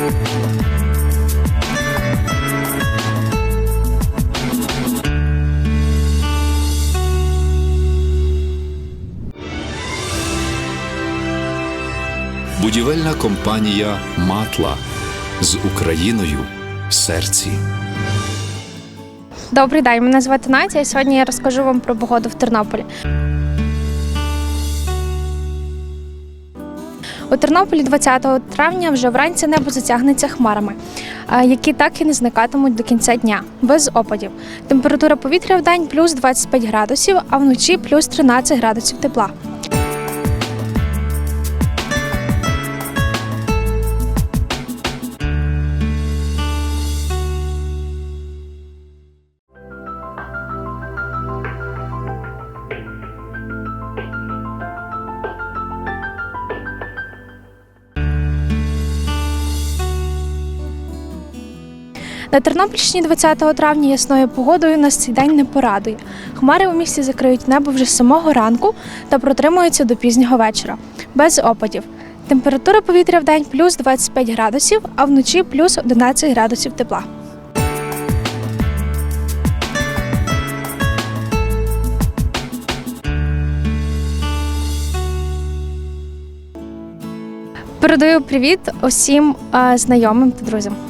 Будівельна компанія Матла з Україною в серці. Добрий день, мене звати Надя, сьогодні я розкажу вам про погоду в Тернополі. У Тернополі 20 травня вже вранці небо затягнеться хмарами, які так і не зникатимуть до кінця дня, без опадів. Температура повітря в день плюс 25 градусів, а вночі плюс 13 градусів тепла. На Тернопільщині 20 травня ясною погодою нас цей день не порадує. Хмари у місті закриють небо вже з самого ранку та протримуються до пізнього вечора, без опадів. Температура повітря в день плюс 25 градусів, а вночі плюс 11 градусів тепла. Передаю привіт усім е, знайомим та друзям.